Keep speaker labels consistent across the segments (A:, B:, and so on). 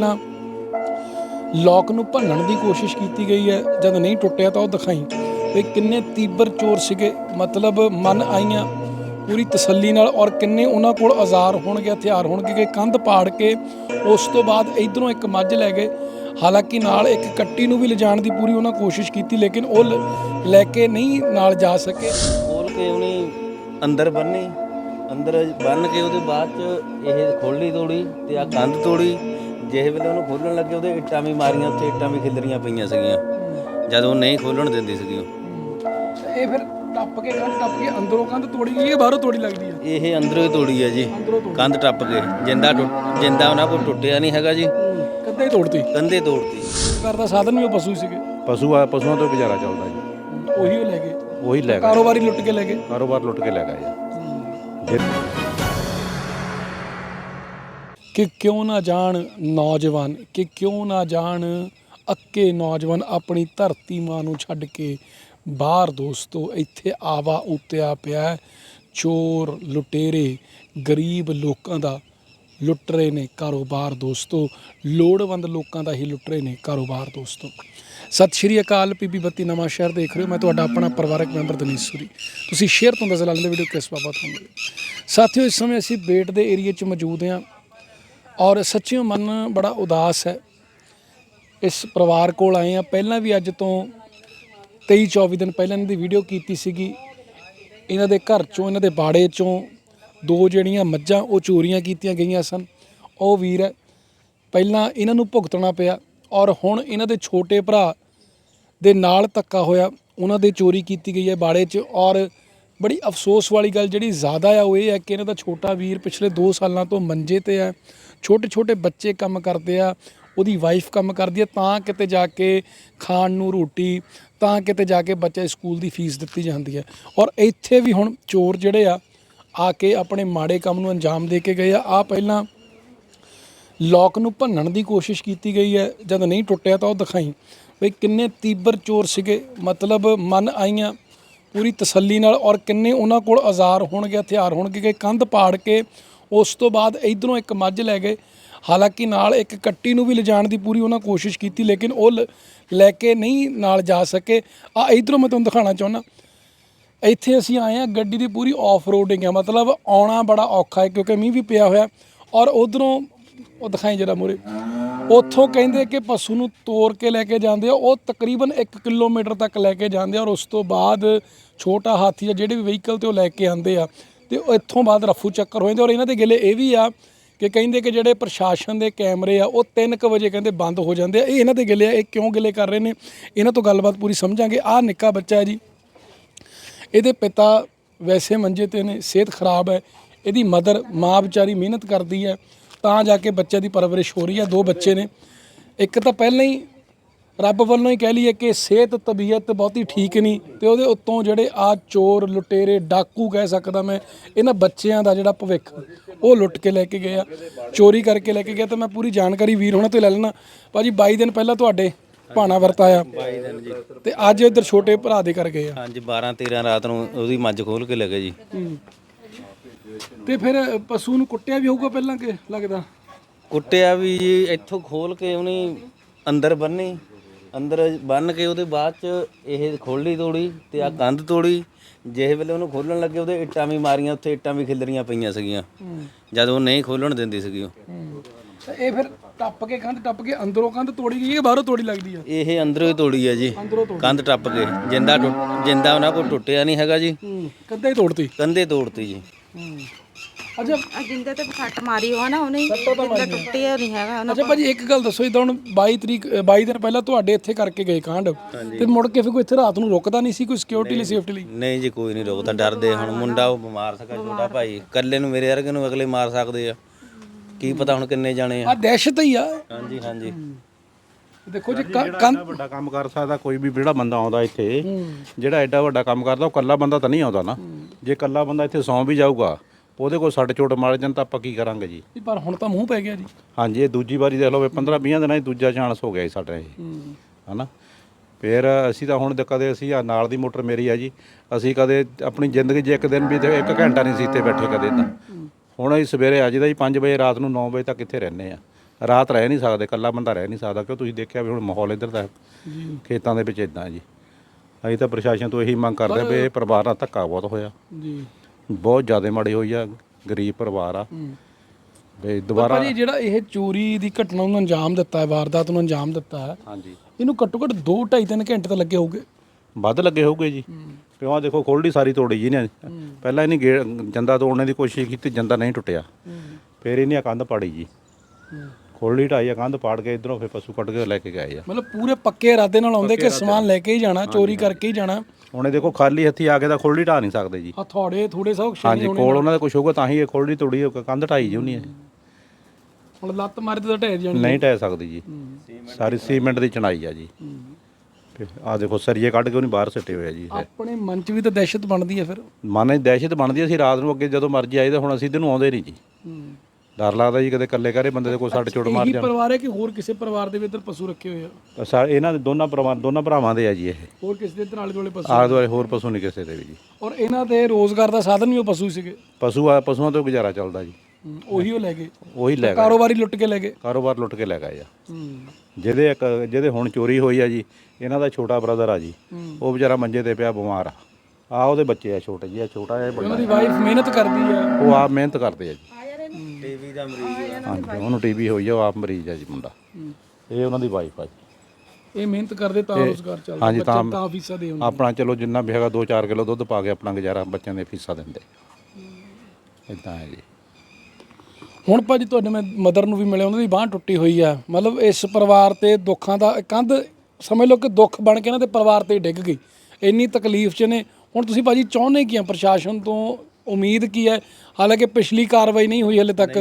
A: ਪਹਿਲਾਂ ਲੋਕ ਨੂੰ ਭੰਨਣ ਦੀ ਕੋਸ਼ਿਸ਼ ਕੀਤੀ ਗਈ ਹੈ, ਜਦ ਨਹੀਂ ਟੁੱਟਿਆ ਤਾਂ ਉਹ ਦਿਖਾਈ ਵੀ ਕਿੰਨੇ ਤੀਬਰ ਚੋਰ ਸੀਗੇ। ਮਤਲਬ ਮਨ ਆਈਆਂ ਪੂਰੀ ਤਸੱਲੀ ਨਾਲ ਔਰ ਕਿੰਨੇ ਉਹਨਾਂ ਕੋਲ ਔਜ਼ਾਰ ਹੋਣਗੇ, ਹਥਿਆਰ ਹੋਣਗੇ ਕਿ ਕੰਧ ਪਾੜ ਕੇ ਉਸ ਤੋਂ ਬਾਅਦ ਇਧਰੋਂ ਇੱਕ ਮੱਝ ਲੈ ਗਏ। ਹਾਲਾਂਕਿ ਨਾਲ ਇੱਕ ਕੱਟੀ ਨੂੰ ਵੀ ਲਿਜਾਣ ਦੀ ਪੂਰੀ ਉਹਨਾਂ ਕੋਸ਼ਿਸ਼ ਕੀਤੀ, ਲੇਕਿਨ ਉਹ ਲ- ਲੈ ਕੇ ਨਹੀਂ ਨਾਲ ਜਾ ਸਕੇ।
B: ਖੋਲ ਕੇ ਉਹਨੇ ਅੰਦਰ ਬੰਨੀ ਅੰਦਰ ਬੰਨ ਕੇ ਉਹਦੇ ਬਾਅਦ ਚ ਇਹ ਖੋਲੀ ਤੋੜੀ ਤੇ ਆ ਕੰਧ ਤੋੜੀ। ਜਿਹੇ ਵੇਲੇ ਉਹਨੂੰ ਖੋਲਣ ਲੱਗੇ ਉਹਦੇ ਇੱਟਾਂ ਵੀ ਮਾਰੀਆਂ ਉੱਥੇ ਇੱਟਾਂ ਵੀ ਖਿਲਰੀਆਂ ਪਈਆਂ ਸੀਗੀਆਂ। ਜਦ ਉਹ ਨਹੀਂ ਖੋਲਣ ਦਿੰਦੀ ਸੀਗੀ ਉਹ।
A: ਇਹ ਫਿਰ ਟੱਪ ਕੇ ਕੰਧ ਟੱਪ ਕੇ ਅੰਦਰੋਂ ਕੰਧ ਤੋੜੀ ਗਈ ਹੈ ਬਾਹਰੋਂ ਤੋੜੀ ਲੱਗਦੀ ਹੈ?
B: ਇਹ ਅੰਦਰੋਂ ਹੀ ਤੋੜੀ ਹੈ ਜੀ। ਕੰਧ ਟੱਪ ਕੇ। ਜਿੰਦਾ ਜਿੰਦਾ ਉਹਨਾਂ ਕੋਲ ਟੁੱਟਿਆ ਨਹੀਂ ਹੈਗਾ ਜੀ।
A: ਕੰਧੇ ਹੀ ਤੋੜਤੀ।
B: ਕੰਧੇ ਤੋੜਤੀ।
A: ਘਰ ਦਾ ਸਾਧਨ ਵੀ ਉਹ ਪਸ਼ੂ ਸੀਗੇ।
C: ਪਸ਼ੂ ਆ ਪਸ਼ੂਆਂ ਤੋਂ ਗੁਜ਼ਾਰਾ ਚੱਲਦਾ ਜੀ।
A: ਉਹੀ ਉਹ ਲੈ ਗਏ।
C: ਉਹੀ ਲੈ ਗਏ।
A: ਕਾਰੋਬਾਰੀ ਲੁੱਟ ਕੇ ਲੈ ਗਏ।
C: ਕਾਰੋਬਾਰ ਲੁੱਟ ਕੇ ਲੈ ਗਏ ਜੀ ਜੇ-
A: ਕਿ ਕਿਉਂ ਨਾ ਜਾਣ ਨੌਜਵਾਨ, ਕਿ ਕਿਉਂ ਨਾ ਜਾਣ ਅੱਕੇ ਨੌਜਵਾਨ ਆਪਣੀ ਧਰਤੀ ਮਾਂ ਨੂੰ ਛੱਡ ਕੇ ਬਾਹਰ ਦੋਸਤੋ, ਇੱਥੇ ਆਵਾ ਉਤਿਆ ਪਿਆ ਚੋਰ ਲੁਟੇਰੇ, ਗਰੀਬ ਲੋਕਾਂ ਦਾ ਲੁੱਟ ਰਹੇ ਨੇ ਕਾਰੋਬਾਰ ਦੋਸਤੋ, ਲੋੜਵੰਦ ਲੋਕਾਂ ਦਾ ਹੀ ਲੁੱਟ ਰਹੇ ਨੇ ਕਾਰੋਬਾਰ ਦੋਸਤੋ। ਸਤਿ ਸ਼੍ਰੀ ਅਕਾਲ ਪੀਪੀ ਬੱਤੀ ਨਵਾਂ ਸ਼ਹਿਰ ਦੇਖ ਰਹੇ ਹੋ। ਮੈਂ ਤੁਹਾਡਾ ਆਪਣਾ ਪਰਿਵਾਰਕ ਮੈਂਬਰ ਦਨੀਸ਼ ਸੂਰੀ। ਤੁਸੀਂ ਸ਼ੇਅਰ ਤੋਂ ਦੱਸ ਲੱਗਦੇ ਵੀਡੀਓ ਕਿਸ ਬਾਬਤ ਹੋਣੀ ਸਾਥੀਓ, ਇਸ ਸਮੇਂ ਅਸੀਂ ਬੇਟ ਦੇ ਏਰੀਆ 'ਚ ਮੌਜੂਦ ਹਾਂ। ਔਰ ਸੱਚਿਓ ਮਨ ਬੜਾ ਉਦਾਸ ਹੈ। ਇਸ ਪਰਿਵਾਰ ਕੋਲ ਆਏ ਆ ਪਹਿਲਾਂ ਵੀ ਅੱਜ ਤੋਂ 23 24 ਦਿਨ ਪਹਿਲਾਂ ਇਹਨਾਂ ਦੀ ਵੀਡੀਓ ਕੀਤੀ ਸੀਗੀ। ਇਹਨਾਂ ਦੇ ਘਰ ਚੋਂ, ਇਹਨਾਂ ਦੇ ਬਾੜੇ ਚੋਂ ਦੋ ਜਿਹੜੀਆਂ ਮੱਝਾਂ, ਉਹ ਚੋਰੀਆਂ ਕੀਤੀਆਂ ਗਈਆਂ ਸਨ। ਉਹ ਵੀਰ ਹੈ। ਪਹਿਲਾਂ ਇਹਨਾਂ ਨੂੰ ਭੁਗਤਣਾ ਪਿਆ ਔਰ ਹੁਣ ਇਹਨਾਂ ਦੇ ਛੋਟੇ ਭਰਾ ਦੇ ਨਾਲ ਧੱਕਾ ਹੋਇਆ। ਉਹਨਾਂ ਦੇ ਚੋਰੀ ਕੀਤੀ ਗਈ ਹੈ ਬਾੜੇ 'ਚ ਔਰ ਬੜੀ ਅਫਸੋਸ ਵਾਲੀ ਗੱਲ ਜਿਹੜੀ ਜ਼ਿਆਦਾ ਆ ਉਹ ਇਹ ਹੈ ਕਿ ਇਹਨਾਂ ਦਾ ਛੋਟਾ ਵੀਰ ਪਿਛਲੇ 2 ਸਾਲਾਂ ਤੋਂ ਮੰਜੇ ਤੇ ਹੈ। ਛੋਟੇ ਛੋਟੇ ਬੱਚੇ ਕੰਮ ਕਰਦੇ ਆ, ਉਹਦੀ ਵਾਈਫ ਕੰਮ ਕਰਦੀ ਹੈ ਤਾਂ ਕਿਤੇ ਜਾ ਕੇ ਖਾਣ ਨੂੰ ਰੋਟੀ, ਤਾਂ ਕਿਤੇ ਜਾ ਕੇ ਬੱਚੇ ਸਕੂਲ ਦੀ ਫੀਸ ਦਿੱਤੀ ਜਾਂਦੀ ਹੈ ਔਰ ਇੱਥੇ ਵੀ ਹੁਣ ਚੋਰ ਜਿਹੜੇ ਆ ਆ ਕੇ ਆਪਣੇ ਮਾੜੇ ਕੰਮ ਨੂੰ ਅੰਜਾਮ ਦੇ ਕੇ ਗਏ ਆ। ਆ ਪਹਿਲਾਂ ਲੋਕ ਨੂੰ ਭੰਨਣ ਦੀ ਕੋਸ਼ਿਸ਼ ਕੀਤੀ ਗਈ ਹੈ। ਜਦ ਨਹੀਂ ਟੁੱਟਿਆ ਤਾਂ ਉਹ ਦਿਖਾਈ। ਵੀ ਕਿੰਨੇ ਤੀਬਰ ਚੋਰ ਸੀਗੇ। ਮਤਲਬ ਮਨ ਆਈਆਂ ਪੂਰੀ ਤਸੱਲੀ ਨਾਲ ਔਰ ਕਿੰਨੇ ਉਹਨਾਂ ਕੋਲ ਔਜ਼ਾਰ ਹੋਣਗੇ, ਹਥਿਆਰ ਹੋਣਗੇ ਕਿ ਕੰਧ ਪਾੜ ਕੇ ਉਸ ਤੋਂ ਬਾਅਦ ਇਧਰੋਂ ਇੱਕ ਮੱਝ ਲੈ ਗਏ। ਹਾਲਾਂਕਿ ਨਾਲ ਇੱਕ ਕੱਟੀ ਨੂੰ ਵੀ ਲਿਜਾਣ ਦੀ ਪੂਰੀ ਉਹਨਾਂ ਕੋਸ਼ਿਸ਼ ਕੀਤੀ, ਲੇਕਿਨ ਉਹ ਲ- ਲੈ ਕੇ ਨਹੀਂ ਨਾਲ ਜਾ ਸਕੇ। ਆ, ਇਧਰੋਂ ਮੈਂ ਤੁਹਾਨੂੰ ਦਿਖਾਉਣਾ ਚਾਹੁੰਦਾ ਇੱਥੇ ਅਸੀਂ ਆਏ ਆ ਗੱਡੀ ਦੀ ਪੂਰੀ ਆਫ ਰੋਡਿੰਗ ਹੈ ਮਤਲਬ ਆਉਣਾ ਬੜਾ ਔਖਾ ਹੈ, ਕਿਉਂਕਿ ਮੀਂਹ ਵੀ ਪਿਆ ਹੋਇਆ। ਔਰ ਉਧਰੋਂ, ਉਹ ਦਿਖਾਈ ਜਰਾ ਮੂਰੇ ਉੱਥੋਂ ਕਹਿੰਦੇ ਕਿ ਪਸ਼ੂ ਨੂੰ ਤੋੜ ਕੇ ਲੈ ਕੇ ਜਾਂਦੇ ਆ। ਉਹ ਤਕਰੀਬਨ 1 ਕਿਲੋਮੀਟਰ ਤੱਕ ਲੈ ਕੇ ਜਾਂਦੇ ਆ। ਔਰ ਉਸ ਤੋਂ ਬਾਅਦ ਛੋਟਾ ਹਾਥੀ ਜਾਂ ਜਿਹੜੇ ਵੀ ਵਹੀਕਲ ਤੇ ਉਹ ਲੈ ਕੇ ਆਉਂਦੇ ਆ। ਤੇ ਉਹ ਇੱਥੋਂ ਬਾਅਦ ਰਫੂ ਚੱਕਰ ਹੋ ਜਾਂਦੇ ਔਰ ਇਹਨਾਂ ਦੇ ਗਿਲੇ ਇਹ ਵੀ ਆ ਕਿ ਕਹਿੰਦੇ ਕਿ ਜਿਹੜੇ ਪ੍ਰਸ਼ਾਸਨ ਦੇ ਕੈਮਰੇ ਆ, ਉਹ 3:00 ਵਜੇ ਕਹਿੰਦੇ ਬੰਦ ਹੋ ਜਾਂਦੇ ਆ। ਇਹ ਇਹਨਾਂ ਦੇ ਗਿਲੇ ਆ, ਇਹ ਕਿਉਂ ਗਿਲੇ ਕਰ ਰਹੇ ਨੇ? ਇਹਨਾਂ ਤੋਂ ਗੱਲਬਾਤ ਪੂਰੀ ਸਮਝਾਂਗੇ। ਆਹ ਨਿੱਕਾ ਬੱਚਾ ਹੈ ਜੀ। ਇਹਦੇ ਪਿਤਾ ਵੈਸੇ ਮੰਜੇ ਤੇ ਨੇ, ਸਿਹਤ ਖਰਾਬ ਹੈ। ਇਹਦੀ ਮਦਰ ਮਾਂ ਵਿਚਾਰੀ ਮਿਹਨਤ ਕਰਦੀ ਹੈ। ਤਾਂ ਜਾ ਕੇ ਬੱਚੇ ਦੀ ਪਰਵਰਿਸ਼ ਹੋ ਰਹੀ ਹੈ। ਦੋ ਬੱਚੇ ਨੇ। ਇੱਕ ਤਾਂ ਪਹਿਲਾਂ ਹੀ ਰੱਬ ਵੱਲੋਂ ਹੀ ਕਹਿ ਲਈਏ ਕਿ ਸਿਹਤ ਤਬੀਅਤ ਬਹੁਤੀ ਠੀਕ ਨਹੀਂ ਤੇ ਉਹਦੇ ਉੱਤੋਂ ਜਿਹੜੇ ਆ ਚੋਰ ਲੁਟੇਰੇ ਡਾਕੂ ਕਹਿ ਸਕਦਾ ਮੈਂ ਇਹਨਾਂ ਬੱਚਿਆਂ ਦਾ ਜਿਹੜਾ ਭਵਿੱਖ ਉਹ ਲੁੱਟ ਕੇ ਲੈ ਕੇ ਗਏ ਆ। ਚੋਰੀ ਕਰਕੇ ਲੈ ਕੇ ਗਿਆ ਤੇ ਮੈਂ ਪੂਰੀ ਜਾਣਕਾਰੀ ਵੀਰ ਹੋਣਾ ਤੋਂ ਲੈ ਲੈਣਾ ਭਾਜੀ 22 ਦਿਨ ਪਹਿਲਾਂ ਤੁਹਾਡੇ ਭਾਣਾ ਵਰਤਾਇਆ
B: 22 ਦਿਨ ਜੀ
A: ਤੇ ਅੱਜ ਇੱਧਰ ਛੋਟੇ ਭਰਾ ਦੇ ਕਰ ਗਏ ਆ।
B: ਹਾਂਜੀ 12 13 ਰਾਤ ਨੂੰ ਉਹਦੀ ਮੱਝ ਖੋਲ ਕੇ ਲੈ ਗਏ ਜੀ।
A: ਤੇ ਫਿਰ ਪਸ਼ੂ ਨੂੰ ਕੁੱਟਿਆ ਵੀ ਹੋਊਗਾ ਪਹਿਲਾਂ ਕਿ ਲੱਗਦਾ?
B: ਕੁੱਟਿਆ ਵੀ ਜੀ ਇੱਥੋਂ ਖੋਲ ਕੇ ਉਹਨੇ ਅੰਦਰ ਬੰਨੇ ਅੰਦਰ ਬੰਨ ਕੇ ਉਹਦੇ ਬਾਅਦ ਚ ਇਹ ਖੋਲੀ ਤੋੜੀ ਤੇ ਆ ਕੰਧ ਤੋੜੀ। ਜਿਹੇ ਵੇਲੇ ਉਹਨੂੰ ਖੋਲਣ ਲੱਗੇ ਉਹਦੇ ਇੱਟਾਂ ਵੀ ਮਾਰੀਆਂ ਉੱਥੇ ਇੱਟਾਂ ਵੀ ਖਿਲਰੀਆਂ ਪਈਆਂ ਸੀਗੀਆਂ। ਜਦ ਉਹ ਨਹੀਂ ਖੋਲਣ ਦਿੰਦੀ ਸੀਗੀ ਉਹ।
A: ਤੇ ਇਹ ਫਿਰ ਟੱਪ ਕੇ ਕੰਧ ਟੱਪ ਕੇ ਅੰਦਰੋਂ ਕੰਧ ਤੋੜੀ ਗਈ ਹੈ ਬਾਹਰੋਂ ਤੋੜੀ ਲੱਗਦੀ ਆ?
B: ਇਹ ਅੰਦਰੋਂ ਹੀ ਤੋੜੀ ਹੈ ਜੀ।
A: ਅੰਦਰੋਂ ਤੋੜੀ।
B: ਕੰਧ ਟੱਪ ਕੇ। ਜਿੰਦਾ ਟੁੱਟ ਜਿੰਦਾ ਉਹਨਾਂ ਕੋਲ ਟੁੱਟਿਆ ਨਹੀਂ ਹੈਗਾ ਜੀ।
A: ਹੀ ਤੋੜਤੀ।
B: ਕੰਧੇ ਤੋੜਤੀ ਜੀ।
A: ਅੱਛਾ।
D: ਆ ਜਿੰਦੇ ਤੇ ਸੱਟ ਮਾਰੀ ਹੋ ਨਾ ਉਹਨੇ ਜਿੰਦਾ ਟੁੱਟਿਆ ਨਹੀਂ ਹੈਗਾ ਉਹਨਾਂ
A: ਅੱਛਾ ਭਾਜੀ ਇੱਕ ਗੱਲ ਦੱਸੋ ਇਦਾਂ ਹੁਣ 22 ਤਰੀਕ ਅ, 22 ਦਿਨ ਪਹਿਲਾਂ ਤੁਹਾਡੇ ਇੱਥੇ ਕਰਕੇ ਗਏ ਕਾਂਡ ਤੇ ਮੁੜ ਕੇ ਫਿਰ ਕੋਈ ਇੱਥੇ ਰਾਤ ਨੂੰ ਰੁਕਦਾ ਨਹੀਂ ਸੀ ਕੋਈ ਸਿਕਿਉਰਿਟੀ ਲਈ ਸੇਫਟੀ ਲਈ?
B: ਨਹੀਂ ਜੀ ਕੋਈ ਨਹੀਂ ਰੋਕਦਾ ਡਰਦੇ ਹੁਣ ਮੁੰਡਾ ਉਹ ਬਿਮਾਰ ਸੀਗਾ ਛੋਟਾ ਭਾਈ ਇਕੱਲੇ ਨੂੰ ਮੇਰੇ ਵਰਗੇ ਨੂੰ ਅਗਲੇ ਮਾਰ ਸਕਦੇ ਆ। ਕੀ ਪਤਾ ਹੁਣ ਕਿੰਨੇ ਜਾਣੇ ਆ।
A: ਆ ਦਹਿਸ਼ਤ ਹੀ ਆ।
B: ਹਾਂਜੀ ਹਾਂਜੀ।
A: ਦੇਖੋ ਜੀ ਕ- ਕੰਧ
C: ਵੱਡਾ ਕੰਮ ਕਰ ਸਕਦਾ ਕੋਈ ਵੀ ਜਿਹੜਾ ਬੰਦਾ ਆਉਂਦਾ ਇੱਥੇ ਜਿਹੜਾ ਐਡਾ ਵੱਡਾ ਕੰਮ ਕਰਦਾ ਉਹ ਕੱਲਾ ਬੰਦਾ ਤਾਂ ਨਹੀਂ ਆਉਂਦਾ ਨਾ। ਜੇ ਕੱਲਾ ਬੰਦਾ ਇੱਥੇ ਸੌਂ ਵੀ ਜਾਊਗਾ ਉਹਦੇ ਕੋਲ ਸੱਟ ਚੋਟ ਮਾਰ ਜਾਣ ਤਾਂ ਆਪਾਂ ਕੀ ਕਰਾਂਗੇ ਜੀ?
A: ਪਰ ਹੁਣ ਤਾਂ ਮੂੰਹ ਪੈ ਗਿਆ ਜੀ।
C: ਹਾਂਜੀ ਇਹ ਦੂਜੀ ਵਾਰੀ ਦੇਖ ਲਓ 15 20 ਦਿਨਾਂ 'ਚ ਦੂਜਾ ਚਾਂਸ ਹੋ ਗਿਆ ਜੀ ਸਾਡਾ ਇਹ। ਹਨਾ? ਫਿਰ ਅਸੀਂ ਤਾਂ ਹੁਣ ਤੇ ਕਦੇ ਅਸੀਂ ਆ ਨਾਲ ਦੀ ਮੋਟਰ ਮੇਰੀ ਆ ਜੀ ਅਸੀਂ ਕਦੇ ਆਪਣੀ ਜ਼ਿੰਦਗੀ 'ਚ ਇੱਕ ਦਿਨ ਵੀ ਤੇ ਇੱਕ ਘੰਟਾ ਨਹੀਂ ਸੀ ਇੱਥੇ ਬੈਠੇ ਕਦੇ ਤਾਂ। ਹੁਣ ਅਸੀਂ ਸਵੇਰੇ ਆ ਜੀਦਾ ਜੀ 5 ਵਜੇ ਰਾਤ ਨੂੰ 9 ਵਜੇ ਤੱਕ ਇੱਥੇ ਰਹਿੰਦੇ ਆ। ਰਾਤ ਰਹਿ ਨਹੀਂ ਸਕਦੇ ਇਕੱਲਾ ਬੰਦਾ ਰਹਿ ਨਹੀਂ ਸਕਦਾ ਕਿਉਂ ਤੁਸੀਂ ਦੇਖਿਆ ਵੀ ਹੁਣ ਮਾਹੌਲ ਇੱਧਰ ਦਾ ਖੇਤਾਂ ਦੇ ਵਿੱਚ ਇਦਾਂ ਜੀ। ਅਸੀਂ ਤਾਂ ਪ੍ਰਸ਼ਾਸਨ ਤੋਂ ਇਹੀ ਮੰਗ ਕਰਦੇ ਵੀ ਇਹ ਪਰਿਵਾਰ ਨਾਲ ਧੱਕਾ ਬਹੁਤ ਹੋਇਆ।
A: ਜੀ।
C: ਬਹੁਤ ਜ਼ਿਆਦਾ ਮਾੜੀ ਹੋਈ ਆ ਗਰੀਬ ਪਰਿਵਾਰ ਆ। ਵੀ ਦੁਬਾਰਾ
A: ਭਾਜੀ ਜਿਹੜਾ ਇਹ ਚੋਰੀ ਦੀ ਘਟਨਾ ਨੂੰ ਅੰਜਾਮ ਦਿੱਤਾ ਹੈ ਵਾਰਦਾਤ ਨੂੰ ਅੰਜਾਮ ਦਿੱਤਾ ਹੈ
C: ਹਾਂਜੀ।
A: ਇਹਨੂੰ ਘੱਟੋ ਘੱਟ 2 2.5 3 ਘੰਟੇ ਤਾਂ ਲੱਗੇ ਹੋਊਗੇ।
C: ਵੱਧ ਲੱਗੇ ਹੋਊਗੇ ਜੀ। ਕਿਉਂ? ਆ ਦੇਖੋ ਖੋਲੜੀ ਸਾਰੀ ਤੋੜੀ ਜੀ ਨੇ। ਪਹਿਲਾਂ ਇਹਨੇ ਗੇ ਜੰਦਾ ਤੋੜਨੇ ਦੀ ਕੋਸ਼ਿਸ਼ ਕੀਤੀ ਜੰਦਾ ਨਹੀਂ ਟੁੱਟਿਆ। ਫਿਰ ਇਹਨੇ ਆਹ ਕੰਧ ਪਾੜੀ ਜੀ। ਖੋਲੜੀ ਢਾਈ ਆ ਕੰਧ ਪਾੜ ਕੇ ਇਧਰੋਂ ਫਿਰ ਪਸ਼ੂ ਕੱਢ ਕੇ ਲੈ ਕੇ ਗਏ ਆ।
A: ਮਤਲਬ ਪੂਰੇ ਪੱਕੇ ਇਰਾਦੇ ਨਾਲ ਆਉਂਦੇ ਕਿ ਸਮਾਨ ਲੈ ਕੇ ਹੀ ਜਾਣਾ ਚੋਰੀ ਕਰਕੇ ਹੀ ਜਾਣਾ?
C: ਹੁਣ ਇਹ ਦੇਖੋ ਖਾਲੀ ਹੱਥੀ ਆ ਕੇ ਤਾਂ ਖੋਲੜੀ ਢਾ ਨਹੀਂ ਸਕਦੇ ਜੀ।
A: ਹਥੌੜੇ ਥੋੜੇ ਸਭ
C: ਹਾਂਜੀ ਕੋਲ ਉਹਨਾਂ ਦਾ ਕੁਝ ਹੋਊਗਾ ਤਾਂ ਹੀ ਇਹ ਖੋਲੜੀ ਤੋੜੀ ਕੰਧ ਢਾਈ ਜੀ ਉਹਨੇ
A: ਹੁਣ ਲੱਤ ਮਾਰੇ ਤੇ ਤਾਂ ਢਹਿ ਜਾਣੀ।
C: ਨਹੀਂ ਢਹਿ ਸਕਦੀ ਜੀ। ਸਾਰੀ ਸੀਮੈਂਟ ਦੀ ਚਣਾਈ ਆ ਜੀ। ਆ ਦੇਖੋ ਸਰੀਏ ਕੱਢ ਕੇ ਉਹਨੇ ਬਾਹਰ ਸਿੱਟੇ ਹੋਏ ਆ ਜੀ।
A: ਆਪਣੇ ਮਨ 'ਚ ਵੀ ਤਾਂ ਦਹਿਸ਼ਤ ਬਣਦੀ ਹੈ ਫਿਰ।
C: ਮਨ 'ਚ ਦਹਿਸ਼ਤ ਬਣਦੀ ਆ, ਅਸੀਂ ਰਾਤ ਨੂੰ ਅੱਗੇ ਜਦੋਂ ਮਰਜ਼ੀ ਆਈਦਾ ਹੁਣ ਅਸੀਂ ਇਹਨੂੰ ਆਉਂਦੇ ਨਹੀਂ ਜੀ। ਡਰ ਲੱਗਦਾ ਜੀ ਕਦੇ ਇਕੱਲੇ ਕਰੇ ਬੰਦੇ ਦੇ ਕੋਈ ਸੱਟ ਚੋਟ ਮਾਰ
A: ਇਹੀ
C: ਜਾਣ।
A: ਪਰਿਵਾਰ ਹੈ ਕਿ ਹੋਰ ਕਿਸੇ ਪਰਿਵਾਰ ਦੇ ਵੀ ਇੱਧਰ ਪਸ਼ੂ ਰੱਖੇ ਹੋਏ ਆ?
C: ਸਾ- ਇਹਨਾਂ ਦੇ ਦੋਨਾਂ ਭਰਾਵਾਂ ਦੋਨਾਂ ਭਰਾਵਾਂ ਦੇ ਆ ਜੀ ਇਹ।
A: ਹੋਰ ਕਿਸੇ ਦੇ ਇੱਧਰ ਆਲੇ ਦੁਆਲੇ ਪਸ਼ੂ?
C: ਆਲੇ ਦੁਆਲੇ ਹੋਰ ਪਸ਼ੂ ਨਹੀਂ ਕਿਸੇ ਦੇ ਵੀ ਜੀ।
A: ਔਰ ਇਹਨਾਂ ਦੇ ਰੋਜ਼ਗਾਰ ਦਾ ਸਾਧਨ ਵੀ ਉਹ ਪਸ਼ੂ ਸੀਗੇ?
C: ਪਸ਼ੂ ਆ ਪਸ਼ੂਆਂ ਤੋਂ ਗੁਜ਼ਾਰਾ ਚੱਲਦਾ ਜੀ।
A: ਹੂੰ, ਉਹੀ ਉਹ ਲੈ ਗਏ।
C: ਉਹੀ ਲੈ ਗਏ।
A: ਕਾਰੋਬਾਰੀ ਲੁੱਟ ਕੇ ਲੈ ਗਏ।
C: ਕਾਰੋਬਾਰ ਲੁੱਟ ਕੇ ਲੈ ਗਏ ਆ।
A: ਹੂੰ।
C: ਜਿਹਦੇ ਇੱਕ ਜਿਹਦੇ ਹੁਣ ਚੋਰੀ ਹੋਈ ਆ ਜੀ ਇਹਨਾਂ ਦਾ ਛੋਟਾ ਬ੍ਰਦਰ ਆ ਜੀ। ਉਹ ਵਿਚਾਰਾ ਮੰਜੇ ਤੇ ਪਿਆ ਬਿਮਾਰ ਆ। ਆ ਉਹਦੇ ਬੱਚੇ ਆ ਛੋਟੇ ਜੀ ਆ ਛੋਟਾ
A: ਉਹਨਾਂ
C: ਵੱਡਾ
A: ਦੀ ਵਾਈਫ ਮਿਹਨਤ ਕਰਦੀ ਆ।
C: ਉਹ ਆਪ ਮਿਹਨਤ ਕਰਦੇ ਆ ਜੀ।
B: ਦਾ ਮਰੀਜ਼
C: ਹਾਂਜੀ ਉਹਨੂੰ ਟੀਬੀ ਹੋਈ ਆ ਉਹ ਆਪ ਮਰੀਜ਼ ਆ ਜੀ ਮੁੰਡਾ। ਇਹ ਉਹਨਾਂ ਦੀ ਵਾਈਫ ਆ ਜੀ।
A: ਇਹ ਮਿਹਨਤ ਕਰਦੇ ਤਾਂ ਰੋਜ਼ਗਾਰ ਚੱਲਦਾ
C: ਹਾਂਜੀ, ਤਾਂ-
A: ਤਾਂ ਫੀਸਾਂ ਦੇ ਹੁੰਦੇ
C: ਆਪਣਾ ਚਲੋ ਜਿੰਨਾ ਵੀ ਹੈਗਾ 2-4 ਕਿਲੋ ਦੁੱਧ ਪਾ ਕੇ ਆਪਣਾ ਗੁਜ਼ਾਰਾ ਬੱਚਿਆਂ ਦੇ ਫੀਸਾਂ ਦਿੰਦੇ। ਇਦਾਂ ਹੈ ਜੀ।
A: ਹੁਣ ਭਾਜੀ ਤੁਹਾਡੇ ਮੈਂ ਮਦਰ ਨੂੰ ਵੀ ਮਿਲਿਆ ਉਹਨਾਂ ਦੀ ਬਾਹ ਟੁੱਟੀ ਹੋਈ ਆ। ਮਤਲਬ ਇਸ ਪਰਿਵਾਰ ਤੇ ਦੁੱਖਾਂ ਦਾ ਕੰਧ ਸਮਝ ਲਓ ਕਿ ਦੁੱਖ ਬਣ ਕੇ ਇਹਨਾਂ ਦੇ ਪਰਿਵਾਰ ਤੇ ਡਿੱਗ ਗਈ। ਇੰਨੀ ਤਕਲੀਫ 'ਚ ਨੇ। ਹੁਣ ਤੁਸੀਂ ਭਾਜੀ ਚਾਹੁੰਦੇ ਕੀ ਆ ਪ੍ਰਸ਼ਾਸਨ ਤੋਂ ਉਮੀਦ ਕੀ ਹੈ? ਹਾਲਾਂਕਿ ਪਿਛਲੀ ਕਾਰਵਾਈ ਨਹੀਂ ਹੋਈ ਹਲੇ ਤੱਕ।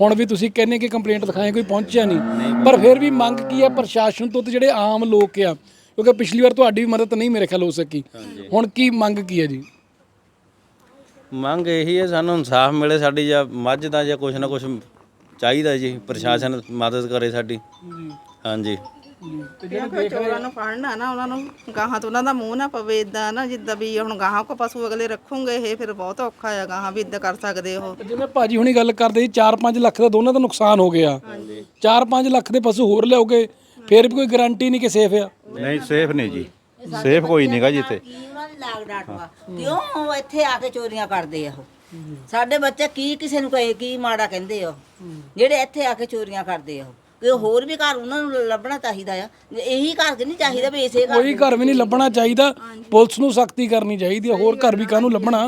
A: ਹੁਣ ਵੀ ਤੁਸੀਂ ਕਹਿੰਦੇ ਕਿ ਕੰਪਲੇਂਟ ਦਿਖਾਏ ਕੋਈ ਪਹੁੰਚਿਆ ਨਹੀਂ। ਪਰ ਫਿਰ ਵੀ ਮੰਗ ਕੀ ਹੈ ਪ੍ਰਸ਼ਾਸਨ ਤੋਂ ਤੇ ਜਿਹੜੇ ਆਮ ਲੋਕ ਆ ਕਿਉਂਕਿ ਪਿਛਲੀ ਵਾਰ ਤੁਹਾਡੀ ਵੀ ਮਦਦ ਨਹੀਂ ਮੇਰੇ ਖਿਆਲ ਹੋ ਸਕੀ। ਹੁਣ ਕੀ ਮੰਗ ਕੀ ਹੈ ਜੀ?
B: ਮੰਗ ਇਹੀ ਹੈ ਸਾਨੂੰ ਇਨਸਾਫ ਮਿਲੇ ਸਾਡੀ ਜਾਂ ਮੱਝ ਦਾ ਜਾਂ ਕੁਛ ਨਾ ਕੁਛ ਚਾਹੀਦਾ ਜੀ ਪ੍ਰਸ਼ਾਸਨ ਮਦਦ ਕਰੇ ਸਾਡੀ। ਹਾਂਜੀ।
D: ਜਿਹੜੇ ਚੋਰਾਂ ਨੂੰ ਫੜਨਾ ਨਾ ਉਹਨਾਂ ਨੂੰ ਗਾਹਾਂ ਤੋਂ ਉਹਨਾਂ ਦਾ ਮੂੰਹ ਨਾ ਪਵੇ ਇਦਾਂ ਨਾ ਜਿੱਦਾਂ ਵੀ ਹੁਣ ਗਾਹਾਂ ਕੋ ਪਸ਼ੂ ਅਗਲੇ ਰੱਖੂਗੇ ਇਹ ਫਿਰ ਬਹੁਤ ਔਖਾ ਆ ਗਾਹਾਂ ਵੀ ਇਦਾਂ ਕਰ ਸਕਦੇ ਉਹ।
A: ਜਿਵੇਂ ਭਾਜੀ ਹੁਣੀ ਗੱਲ ਕਰਦੇ ਸੀ 4-5 ਲੱਖ ਦਾ ਦੋਨਾਂ ਦਾ ਨੁਕਸਾਨ ਹੋ ਗਿਆ। 4-5 ਲੱਖ ਦੇ ਪਸ਼ੂ ਹੋਰ ਲਿਆਓਗੇ ਫਿਰ ਵੀ ਕੋਈ ਗਾਰੰਟੀ ਨਹੀਂ ਕਿ ਸੇਫ ਆ?
C: ਨਹੀਂ ਸੇਫ ਨਹੀਂ ਜੀ। ਸੇਫ ਕੋਈ ਨਹੀਂਗਾ ਜੀ ਇੱਥੇ।
E: ਕੀ ਉਹਨਾਂ ਦੀ ਲਾਗ ਡਾਟ ਵਾ ਕਿਉਂ ਉਹ ਇੱਥੇ ਆ ਕੇ ਚੋਰੀਆਂ ਕਰਦੇ ਆ ਉਹ? ਸਾਡੇ ਬੱਚੇ ਕੀ ਕਿਸੇ ਨੂੰ ਕਹੇ ਕੀ ਮਾੜਾ ਕਹਿੰਦੇ ਆ ਉਹ। ਜਿਹੜੇ ਇੱਥੇ ਆ ਕੇ ਚੋਰੀਆਂ ਕਰਦੇ ਆ ਉਹ। ਕਿ ਹੋਰ ਵੀ ਘਰ ਉਹਨਾਂ ਨੂੰ ਲੱਭਣਾ ਚਾਹੀਦਾ ਆ। ਇਹੀ ਘਰ ਕਿ ਨਹੀਂ ਚਾਹੀਦਾ ਵੀ ਇਸੇ ਘਰ
A: ਕੋਈ ਘਰ ਵੀ ਨਹੀਂ ਲੱਭਣਾ। ਚਾਹੀਦਾ। ਪੁਲਿਸ ਨੂੰ ਸਖਤੀ ਕਰਨੀ ਚਾਹੀਦੀ ਹੈ ਹੋਰ ਘਰ ਵੀ ਕਾਹਨੂੰ ਲੱਭਣਾ?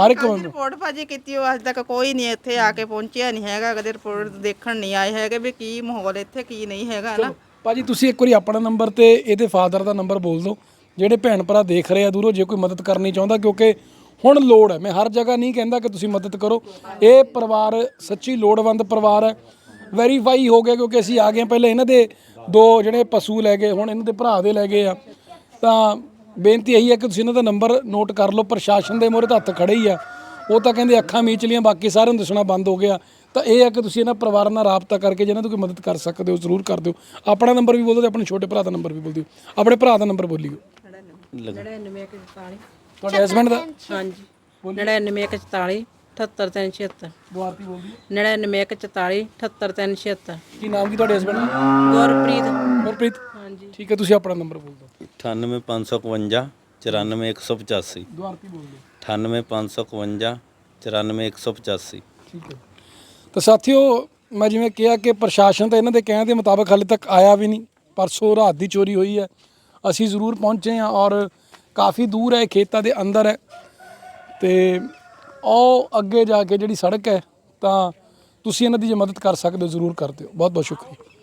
A: ਹਰ ਇੱਕ ਬੰਦਾ
D: ਰਿਪੋਰਟ ਭਾਜੀ ਕੀਤੀ ਉਹ ਅੱਜ ਤੱਕ ਕੋਈ ਨਹੀਂ ਇੱਥੇ ਆ ਕੇ ਪਹੁੰਚਿਆ ਨਹੀਂ ਹੈਗਾ। ਕਦੇ ਰਿਪੋਰਟ ਦੇਖਣ ਨਹੀਂ ਆਏ ਹੈਗੇ ਵੀ ਕੀ ਮਾਹੌਲ ਇੱਥੇ ਕੀ ਨਹੀਂ ਹੈਗਾ ਨਾ।
A: ਭਾਜੀ ਤੁਸੀਂ ਇੱਕ ਵਾਰੀ ਆਪਣਾ ਨੰਬਰ ਤੇ ਇਹਦੇ ਫਾਦਰ ਦਾ ਨੰਬਰ ਬੋਲ ਦਿਓ। ਜਿਹੜੇ ਭੈਣ ਭਰਾ ਦੇਖ ਰਹੇ ਆ ਦੂਰੋਂ ਜੇ ਕੋਈ ਮਦਦ ਕਰਨੀ ਚਾਹੁੰਦਾ ਕਿਉਂਕਿ ਹੁਣ ਲੋੜ ਹੈ। ਮੈਂ ਹਰ ਜਗ੍ਹਾ ਨਹੀਂ ਕਹਿੰਦਾ ਕਿ ਤੁਸੀਂ ਮਦਦ ਕਰੋ। ਇਹ ਪਰਿਵਾਰ ਸੱਚੀ ਲੋੜਵੰਦ ਪਰਿਵਾਰ ਹੈ। ਵੈਰੀਫਾਈ ਹੋ ਗਿਆ ਕਿਉਂਕਿ ਅਸੀਂ ਆ ਗਏ ਹਾਂ, ਪਹਿਲਾਂ ਇਹਨਾਂ ਦੇ ਦੋ ਜਿਹੜੇ ਪਸ਼ੂ ਲੈ ਗਏ ਹੁਣ ਇਹਨਾਂ ਦੇ ਭਰਾ ਦੇ ਲੈ ਗਏ ਆ। ਤਾਂ ਬੇਨਤੀ ਇਹੀ ਹੈ ਕਿ ਤੁਸੀਂ ਇਹਨਾਂ ਦਾ ਨੰਬਰ ਨੋਟ ਕਰ ਲਓ। ਪ੍ਰਸ਼ਾਸਨ ਦੇ ਮੋਹਰੇ ਤਾਂ ਹੱਥ ਖੜੇ ਹੀ ਆ। ਉਹ ਤਾਂ ਕਹਿੰਦੇ ਅੱਖਾਂ ਮੀਚ ਲੀਆਂ ਬਾਕੀ ਸਾਰਿਆਂ ਨੂੰ ਦੱਸਣਾ ਬੰਦ ਹੋ ਗਿਆ। ਤਾਂ ਇਹ ਹੈ ਕਿ ਤੁਸੀਂ ਇਹਨਾਂ ਪਰਿਵਾਰਾਂ ਨਾਲ ਰਾਬਤਾ ਕਰਕੇ ਜਿਹਨਾਂ ਤੋਂ ਕੋਈ ਮਦਦ ਕਰ ਸਕਦੇ ਹੋ ਜ਼ਰੂਰ ਕਰ ਦਿਓ। ਆਪਣਾ ਨੰਬਰ ਵੀ ਬੋਲ ਦਿਓ ਤੇ ਆਪਣੇ ਛੋਟੇ ਭਰਾ ਦਾ ਨੰਬਰ ਵੀ ਬੋਲ ਦਿਓ। ਆਪਣੇ ਭਰਾ ਦਾ ਨੰਬਰ ਬੋਲਿਓ। ਤੁਹਾਡੇ ਹਸਬੰਡ ਦਾ?
F: ਹਾਂਜੀ। 9944 78376
A: ਦੁਆਰਤੀ ਬੋਲ। ਦਿਓ
F: 9944 78376
A: ਕੀ ਨਾਮ ਕੀ ਤੁਹਾਡੇ ਹਸਬੰਡ ਦਾ?
F: ਗੁਰਪ੍ਰੀਤ।
A: ਗੁਰਪ੍ਰੀਤ। ਹਾਂਜੀ। ਠੀਕ ਹੈ ਤੁਸੀਂ ਆਪਣਾ ਨੰਬਰ ਬੋਲ ਦਿਓ।
B: 98552 94185
A: ਦੁਆਰਤੀ ਬੋਲ ਦਿਓ।
B: 98552 94185
A: ਠੀਕ ਹੈ। ਤਾਂ ਸਾਥੀਓ ਮੈਂ ਜਿਵੇਂ ਕਿਹਾ ਕਿ ਪ੍ਰਸ਼ਾਸਨ ਤਾਂ ਇਹਨਾਂ ਦੇ ਕਹਿਣ ਦੇ ਮੁਤਾਬਕ ਹਾਲੇ ਤੱਕ ਆਇਆ ਵੀ ਨਹੀਂ। ਪਰਸੋਂ ਰਾਤ ਦੀ ਚੋਰੀ ਹੋਈ ਹੈ। ਅਸੀਂ ਜ਼ਰੂਰ ਪਹੁੰਚੇ ਹਾਂ ਔਰ ਕਾਫੀ ਦੂਰ ਹੈ, ਖੇਤਾਂ ਦੇ ਅੰਦਰ ਹੈ। ਤੇ ਉਹ ਅੱਗੇ ਜਾ ਕੇ ਜਿਹੜੀ ਸੜਕ ਹੈ, ਤਾਂ ਤੁਸੀਂ ਇਹਨਾਂ ਦੀ ਜੇ ਮਦਦ ਕਰ ਸਕਦੇ ਹੋ, ਜ਼ਰੂਰ ਕਰ ਦਿਓ। ਬਹੁਤ ਬਹੁਤ ਸ਼ੁਕਰੀਆ।